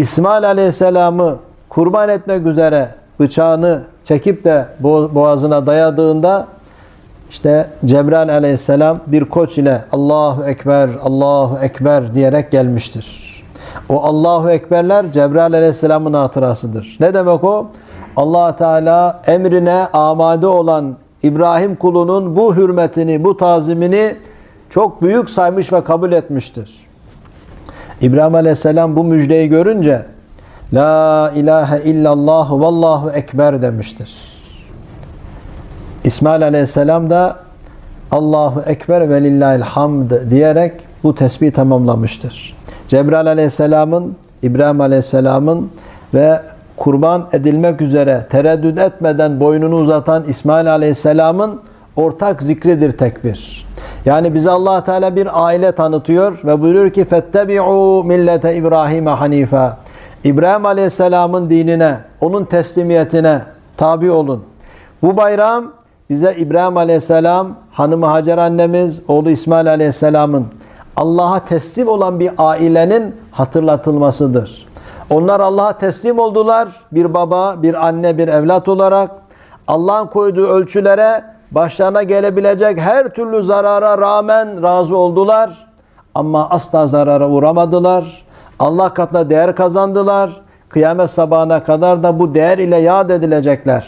İsmail Aleyhisselam'ı kurban etmek üzere bıçağını çekip de bo- boğazına dayadığında işte Cebrail aleyhisselam bir koç ile Allahu Ekber, Allahu Ekber diyerek gelmiştir. O Allahu Ekberler Cebrail aleyhisselamın hatırasıdır. Ne demek o? allah Teala emrine amade olan İbrahim kulunun bu hürmetini, bu tazimini çok büyük saymış ve kabul etmiştir. İbrahim aleyhisselam bu müjdeyi görünce La ilahe illallah vallahu ekber demiştir. İsmail aleyhisselam da Allahu ekber ve lillahil diyerek bu tesbihi tamamlamıştır. Cebrail aleyhisselamın, İbrahim aleyhisselamın ve kurban edilmek üzere tereddüt etmeden boynunu uzatan İsmail aleyhisselamın ortak zikridir tekbir. Yani bize allah Teala bir aile tanıtıyor ve buyuruyor ki fettebi'u millete İbrahim'e hanife. İbrahim aleyhisselamın dinine, onun teslimiyetine tabi olun. Bu bayram bize İbrahim Aleyhisselam, hanımı Hacer annemiz, oğlu İsmail Aleyhisselam'ın Allah'a teslim olan bir ailenin hatırlatılmasıdır. Onlar Allah'a teslim oldular. Bir baba, bir anne, bir evlat olarak Allah'ın koyduğu ölçülere başlarına gelebilecek her türlü zarara rağmen razı oldular. Ama asla zarara uğramadılar. Allah katında değer kazandılar. Kıyamet sabahına kadar da bu değer ile yad edilecekler.